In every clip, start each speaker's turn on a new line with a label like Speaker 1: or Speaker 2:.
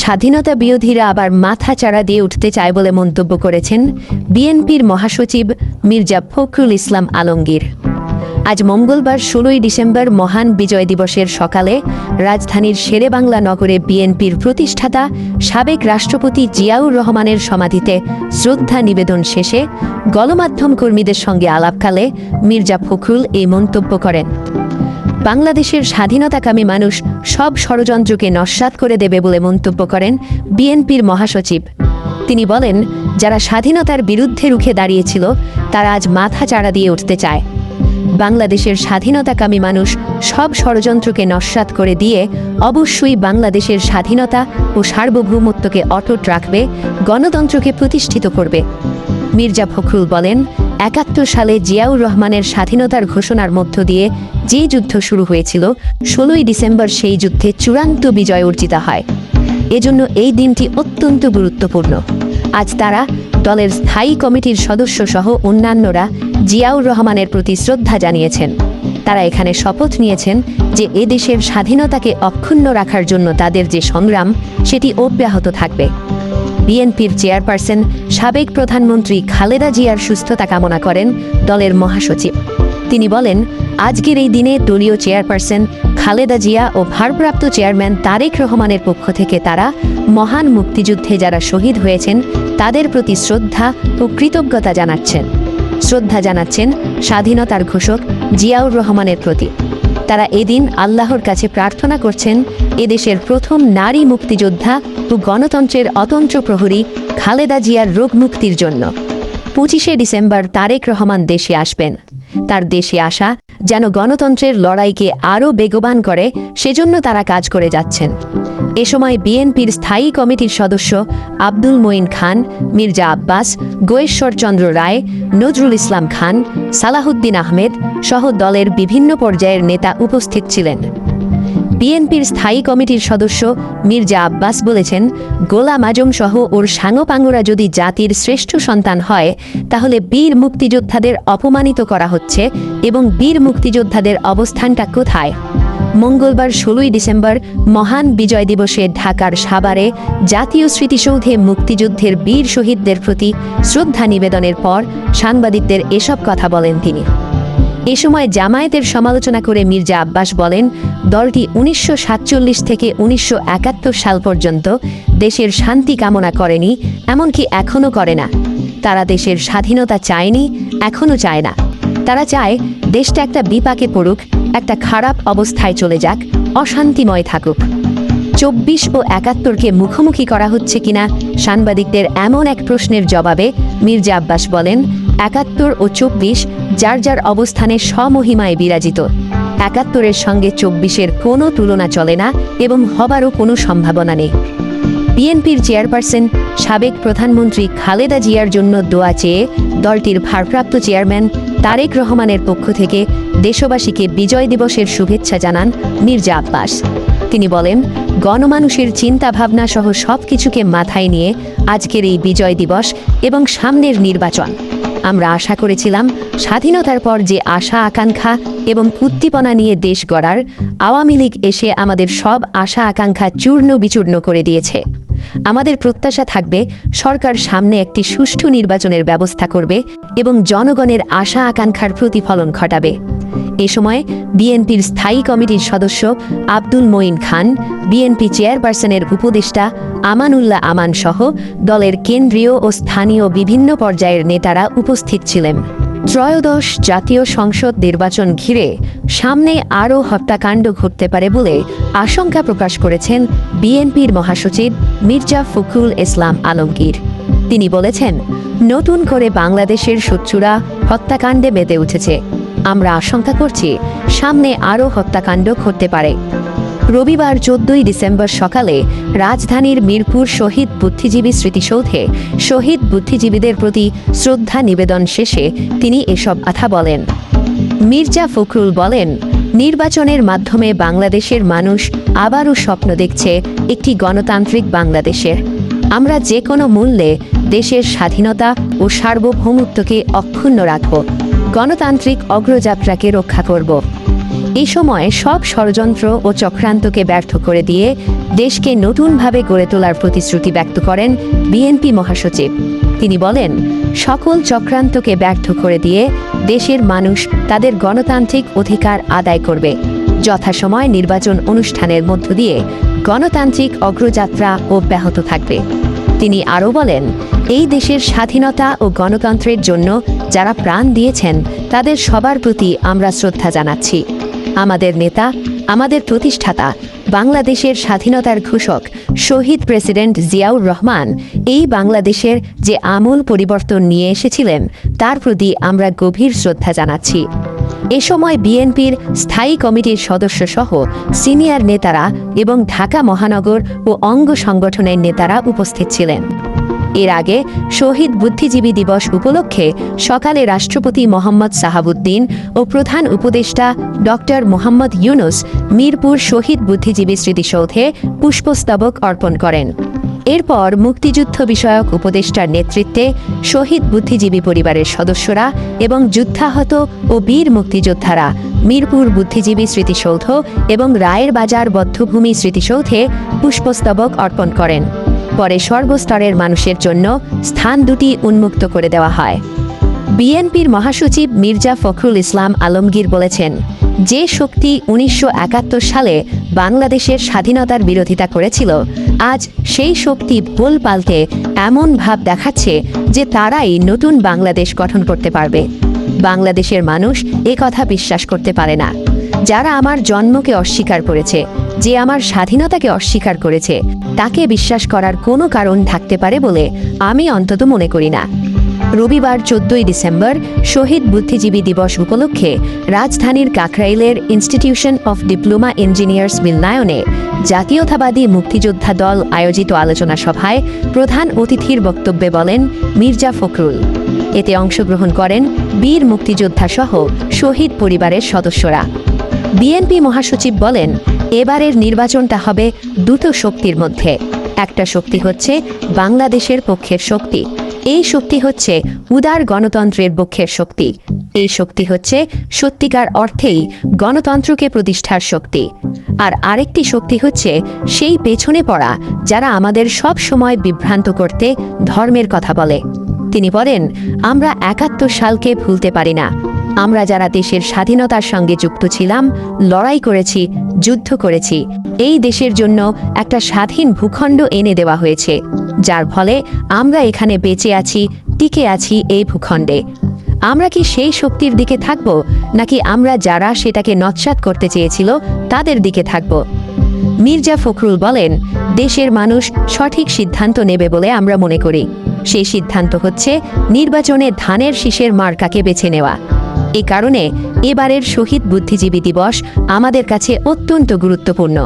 Speaker 1: স্বাধীনতা বিরোধীরা আবার মাথা চাড়া দিয়ে উঠতে চায় বলে মন্তব্য করেছেন বিএনপির মহাসচিব মির্জা ফখরুল ইসলাম আলমগীর। আজ মঙ্গলবার ষোলোই ডিসেম্বর মহান বিজয় দিবসের সকালে রাজধানীর শেরেবাংলা নগরে বিএনপির প্রতিষ্ঠাতা সাবেক রাষ্ট্রপতি জিয়াউর রহমানের সমাধিতে শ্রদ্ধা নিবেদন শেষে গণমাধ্যম কর্মীদের সঙ্গে আলাপকালে মির্জা ফখরুল এই মন্তব্য করেন। বাংলাদেশের স্বাধীনতাকামী মানুষ সব ষড়যন্ত্রকে নস্যাৎ করে দেবে বলে মন্তব্য করেন বিএনপির মহাসচিব। তিনি বলেন, যারা স্বাধীনতার বিরুদ্ধে রুখে দাঁড়িয়েছিল, তারা আজ মাথা চাড়া দিয়ে উঠতে চায়। বাংলাদেশের স্বাধীনতাকামী মানুষ সব ষড়যন্ত্রকে নস্যাৎ করে দিয়ে অবশ্যই বাংলাদেশের স্বাধীনতা ও সার্বভৌমত্বকে অটুট রাখবে, গণতন্ত্রকে প্রতিষ্ঠিত করবে। মির্জা ফখরুল বলেন একাত্তর সালে জিয়াউর রহমানের স্বাধীনতার ঘোষণার মধ্য দিয়ে যে যুদ্ধ শুরু হয়েছিল, ষোলোই ডিসেম্বর সেই যুদ্ধে চূড়ান্ত বিজয় অর্জিত হয়। এজন্য এই দিনটি অত্যন্ত গুরুত্বপূর্ণ। আজ তারা, দলের স্থায়ী কমিটির সদস্য সহ অন্যান্যরা জিয়াউর রহমানের প্রতি শ্রদ্ধা জানিয়েছেন। তারা এখানে শপথ নিয়েছেন যে এদেশের স্বাধীনতাকে অক্ষুণ্ণ রাখার জন্য তাদের যে সংগ্রাম, সেটি অব্যাহত থাকবে। বিএনপির চেয়ারপারসন, সাবেক প্রধানমন্ত্রী খালেদা জিয়ার সুস্থতা কামনা করেন দলের মহাসচিব। তিনি বলেন, আজকের এই দিনে দলীয় চেয়ারপারসন খালেদা জিয়া ও ভারপ্রাপ্ত চেয়ারম্যান তারেক রহমানের পক্ষ থেকে তারা মহান মুক্তিযুদ্ধে যারা শহীদ হয়েছেন, তাদের প্রতি শ্রদ্ধা ও কৃতজ্ঞতা জানাচ্ছেন। শ্রদ্ধা জানাচ্ছেন স্বাধীনতার ঘোষক জিয়াউর রহমানের প্রতি। তারা এদিন আল্লাহর কাছে প্রার্থনা করছেন, এদেশের প্রথম নারী মুক্তিযোদ্ধা ও গণতন্ত্রের অতন্ত্র প্রহরী খালেদা জিয়ার রোগ মুক্তির জন্য। পঁচিশে ডিসেম্বর তারেক রহমান দেশে আসবেন। তার দেশে আসা যেন গণতন্ত্রের লড়াইকে আরও বেগবান করে, সেজন্য তারা কাজ করে যাচ্ছেন। এ সময় বিএনপির স্থায়ী কমিটির সদস্য আব্দুল মঈন খান, মির্জা আব্বাস গোয়েশ্বরচন্দ্র রায়, নজরুল ইসলাম খান, সালাহুদ্দিন আহমেদ সহ দলের বিভিন্ন পর্যায়ের নেতা উপস্থিত ছিলেন। বিএনপির স্থায়ী কমিটির সদস্য মির্জা আব্বাস বলেছেন, গোলাম আজম সহ ওর সাঙ্গপাঙ্গরা যদি জাতির শ্রেষ্ঠ সন্তান হয়, তাহলে বীর মুক্তিযোদ্ধাদের অপমানিত করা হচ্ছে এবং বীর মুক্তিযোদ্ধাদের অবস্থানটা কোথায়? মঙ্গলবার ষোলোই ডিসেম্বর মহান বিজয় দিবসে ঢাকার সাভারে জাতীয় স্মৃতিসৌধে মুক্তিযুদ্ধের বীর শহীদদের প্রতি শ্রদ্ধা নিবেদনের পর সাংবাদিকদের এসব কথা বলেন তিনি। এ সময় জামায়াতের সমালোচনা করে মির্জা আব্বাস বলেন দলটি উনিশশো সাতচল্লিশ থেকে উনিশশো একাত্তর সাল পর্যন্ত দেশের শান্তি কামনা করেনি, এমনকি এখনও করে না। তারা দেশের স্বাধীনতা চায়নি, এখনও চায় না। তারা চায় দেশটা একটা বিপাকে পড়ুক, একটা খারাপ অবস্থায় চলে যাক, অশান্তিময় থাকুক। চব্বিশ ও একাত্তরকে মুখোমুখি করা হচ্ছে কিনা সাংবাদিকদের এমন এক প্রশ্নের জবাবে মির্জা আব্বাস বলেন, একাত্তর ও চব্বিশ যার যার অবস্থানে স্বমহিমায় বিরাজিত। একাত্তরের সঙ্গে চব্বিশের কোনো তুলনা চলে না এবং হবারও কোনো সম্ভাবনা নেই। বিএনপির চেয়ারপারসন, সাবেক প্রধানমন্ত্রী খালেদা জিয়ার জন্য দোয়া চেয়ে দলটির ভারপ্রাপ্ত চেয়ারম্যান তারেক রহমানের পক্ষ থেকে দেশবাসীকে বিজয় দিবসের শুভেচ্ছা জানান মির্জা আব্বাস। তিনি বলেন, গণমানুষের চিন্তাভাবনা সহ সব কিছুকে মাথায় নিয়ে আজকের এই বিজয় দিবস এবং সামনের নির্বাচন। আমরা আশা করেছিলাম স্বাধীনতার পর যে আশা, আকাঙ্ক্ষা এবং উদ্দীপনা নিয়ে দেশ গড়ার, আওয়ামী লীগ এসে আমাদের সব আশা, আকাঙ্ক্ষা চূর্ণ বিচূর্ণ করে দিয়েছে। আমাদের প্রত্যাশা থাকবে সরকার সামনে একটি সুষ্ঠু নির্বাচনের ব্যবস্থা করবে এবং জনগণের আশা, আকাঙ্ক্ষার প্রতিফলন ঘটাবে। এ সময় বিএনপির স্থায়ী কমিটির সদস্য আব্দুল মঈন খান, বিএনপি চেয়ারপারসনের উপদেষ্টা আমানুল্লাহ আমান সহ দলের কেন্দ্রীয় ও স্থানীয় বিভিন্ন পর্যায়ের নেতারা উপস্থিত ছিলেন। ত্রয়োদশ জাতীয় সংসদ নির্বাচন ঘিরে সামনে আরও হত্যাকাণ্ড ঘটতে পারে বলে আশঙ্কা প্রকাশ করেছেন বিএনপির মহাসচিব মির্জা ফখরুল ইসলাম আলমগীর। তিনি বলেছেন, নতুন করে বাংলাদেশের শত্রুরা হত্যাকাণ্ডে মেতে উঠেছে। আমরা আশঙ্কা করছি সামনে আরও হত্যাকাণ্ড ঘটতে পারে। রবিবার চোদ্দই ডিসেম্বর সকালে রাজধানীর মিরপুর শহীদ বুদ্ধিজীবী স্মৃতিসৌধে শহীদ বুদ্ধিজীবীদের প্রতি শ্রদ্ধা নিবেদন শেষে তিনি এসব কথা বলেন। মির্জা ফখরুল বলেন, নির্বাচনের মাধ্যমে বাংলাদেশের মানুষ আবারও স্বপ্ন দেখছে একটি গণতান্ত্রিক বাংলাদেশের। আমরা যে কোনো মূল্যে দেশের স্বাধীনতা ও সার্বভৌমত্বকে অক্ষুণ্ণ রাখব। গণতান্ত্রিক অগ্রযাত্রাকে রক্ষা করব। এই সময় সব ষড়যন্ত্র ও চক্রান্তকে ব্যর্থ করে দিয়ে দেশকে নতুনভাবে গড়ে তোলার প্রতিশ্রুতি ব্যক্ত করেন বিএনপি মহাসচিব। তিনি বলেন, সকল চক্রান্তকে ব্যর্থ করে দিয়ে দেশের মানুষ তাদের গণতান্ত্রিক অধিকার আদায় করবে। যথাসময় নির্বাচন অনুষ্ঠানের মধ্য দিয়ে গণতান্ত্রিক অগ্রযাত্রা অব্যাহত থাকবে। তিনি আরও বলেন, এই দেশের স্বাধীনতা ও গণতন্ত্রের জন্য যারা প্রাণ দিয়েছেন, তাদের সবার প্রতি আমরা শ্রদ্ধা জানাচ্ছি। আমাদের নেতা, আমাদের প্রতিষ্ঠাতা, বাংলাদেশের স্বাধীনতার ঘোষক, শহীদ প্রেসিডেন্ট জিয়াউর রহমান, এই বাংলাদেশের যে আমূল পরিবর্তন নিয়ে এসেছিলেন, তার প্রতি আমরা গভীর শ্রদ্ধা জানাচ্ছি। এ সময় বিএনপির স্থায়ী কমিটির সদস্য সহ সিনিয়র নেতারা এবং ঢাকা মহানগর ও অঙ্গ সংগঠনের নেতারা উপস্থিত ছিলেন। এর আগে শহীদ বুদ্ধিজীবী দিবস উপলক্ষে সকালে রাষ্ট্রপতি মোহাম্মদ সাহাবুদ্দিন ও প্রধান উপদেষ্টা ডক্টর মোহাম্মদ ইউনুস মিরপুর শহীদ বুদ্ধিজীবী স্মৃতিসৌধে পুষ্পস্তবক অর্পণ করেন। এরপর মুক্তিযুদ্ধ বিষয়ক উপদেষ্টার নেতৃত্বে শহীদ বুদ্ধিজীবী পরিবারের সদস্যরা এবং যুদ্ধাহত ও বীর মুক্তিযোদ্ধারা মিরপুর বুদ্ধিজীবী স্মৃতিসৌধ এবং রায়ের বাজার বদ্ধভূমি স্মৃতিসৌধে পুষ্পস্তবক অর্পণ করেন। পরে সর্বস্তরের মানুষের জন্য স্থান দুটি উন্মুক্ত করে দেওয়া হয়। বিএনপির মহাসচিব মির্জা ফখরুল ইসলাম আলমগীর বলেছেন যে শক্তি উনিশশো একাত্তর সালে বাংলাদেশের স্বাধীনতার বিরোধিতা করেছিল, আজ সেই শক্তি ভুল পাল্টে এমন ভাব দেখাচ্ছে যে তারাই নতুন বাংলাদেশ গঠন করতে পারবে। বাংলাদেশের মানুষ এ কথা বিশ্বাস করতে পারে না। যারা আমার জন্মকে অস্বীকার করেছে, যে আমার স্বাধীনতাকে অস্বীকার করেছে, তাকে বিশ্বাস করার কোনো কারণ থাকতে পারে বলে আমি অন্তত মনে করি না। রবিবার চোদ্দই ডিসেম্বর শহীদ বুদ্ধিজীবী দিবস উপলক্ষে রাজধানীর কাকরাইলের ইনস্টিটিউশন অফ ডিপ্লোমা ইঞ্জিনিয়ার্স মিলনায়নে জাতীয়তাবাদী মুক্তিযোদ্ধা দল আয়োজিত আলোচনা সভায় প্রধান অতিথির বক্তব্যে বলেন মির্জা ফখরুল। এতে অংশগ্রহণ করেন বীর মুক্তিযোদ্ধা সহ শহীদ পরিবারের সদস্যরা। বিএনপি মহাসচিব বলেন, এবারের নির্বাচনটা হবে দুটো শক্তির মধ্যে। একটা শক্তি হচ্ছে বাংলাদেশের পক্ষের শক্তি। এই শক্তি হচ্ছে উদার গণতন্ত্রের পক্ষের শক্তি। এই শক্তি হচ্ছে সত্যিকার অর্থেই গণতন্ত্রকে প্রতিষ্ঠার শক্তি। আর আরেকটি শক্তি হচ্ছে সেই পেছনে পড়া যারা আমাদের সব সময় বিভ্রান্ত করতে ধর্মের কথা বলে। তিনি বলেন, আমরা একাত্তর সালকে ভুলতে পারি না। আমরা যারা দেশের স্বাধীনতার সঙ্গে যুক্ত ছিলাম, লড়াই করেছি, যুদ্ধ করেছি, এই দেশের জন্য একটা স্বাধীন ভূখণ্ড এনে দেওয়া হয়েছে। যার ফলে আমরা এখানে বেঁচে আছি, টিকে আছি এই ভূখণ্ডে। আমরা কি সেই শক্তির দিকে থাকব, নাকি আমরা যারা সেটাকে নৎসাত করতে চেয়েছিল, তাদের দিকে থাকব? মির্জা ফখরুল বলেন, দেশের মানুষ সঠিক সিদ্ধান্ত নেবে বলে আমরা মনে করি। সেই সিদ্ধান্ত হচ্ছে নির্বাচনে ধানের শীষের মার্কাকে বেছে নেওয়া। এ কারণে এবারের শহীদ বুদ্ধিজীবী দিবস আমাদের কাছে অত্যন্ত গুরুত্বপূর্ণ।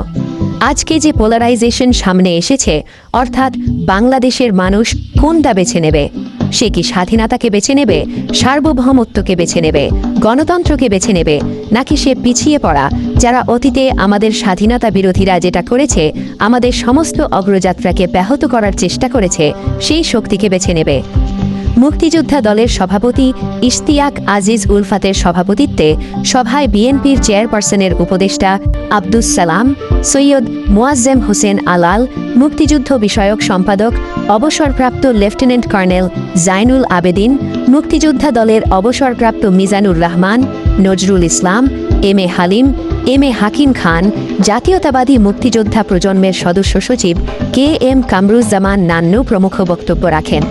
Speaker 1: আজকে যে পোলারাইজেশন সামনে এসেছে, অর্থাৎ বাংলাদেশের মানুষ কোনটা বেছে নেবে? সে কি স্বাধীনতাকে বেছে নেবে, সার্বভৌমত্বকে বেছে নেবে, গণতন্ত্রকে বেছে নেবে, নাকি সে পিছিয়ে পড়া, যারা অতীতে আমাদের স্বাধীনতা বিরোধীরা যেটা করেছে, আমাদের সমস্ত অগ্রযাত্রাকে ব্যাহত করার চেষ্টা করেছে, সেই শক্তিকে বেছে নেবে? মুক্তিযোদ্ধা দলের সভাপতি ইশতিয়াক আজিজ উলফাতের সভাপতিত্বে সভায় বিএনপির চেয়ারপারসনের উপদেষ্টা আব্দুস সালাম, সৈয়দ মোয়াজ্জেম হোসেন আলাল, মুক্তিযুদ্ধ বিষয়ক সম্পাদক, অবসরপ্রাপ্ত লেফটেন্যান্ট কর্নেল জাইনুল আবেদিন, মুক্তিযোদ্ধা দলের অবসরপ্রাপ্ত Mizanur Rahman, Nazrul Islam, M A Halim, M A Hakim Khan, জাতীয়তাবাদী মুক্তিযোদ্ধা প্রজন্মের সদস্য সচিব কে এম কামরুজ্জামান নান্নু প্রমুখ বক্তব্য রাখেন।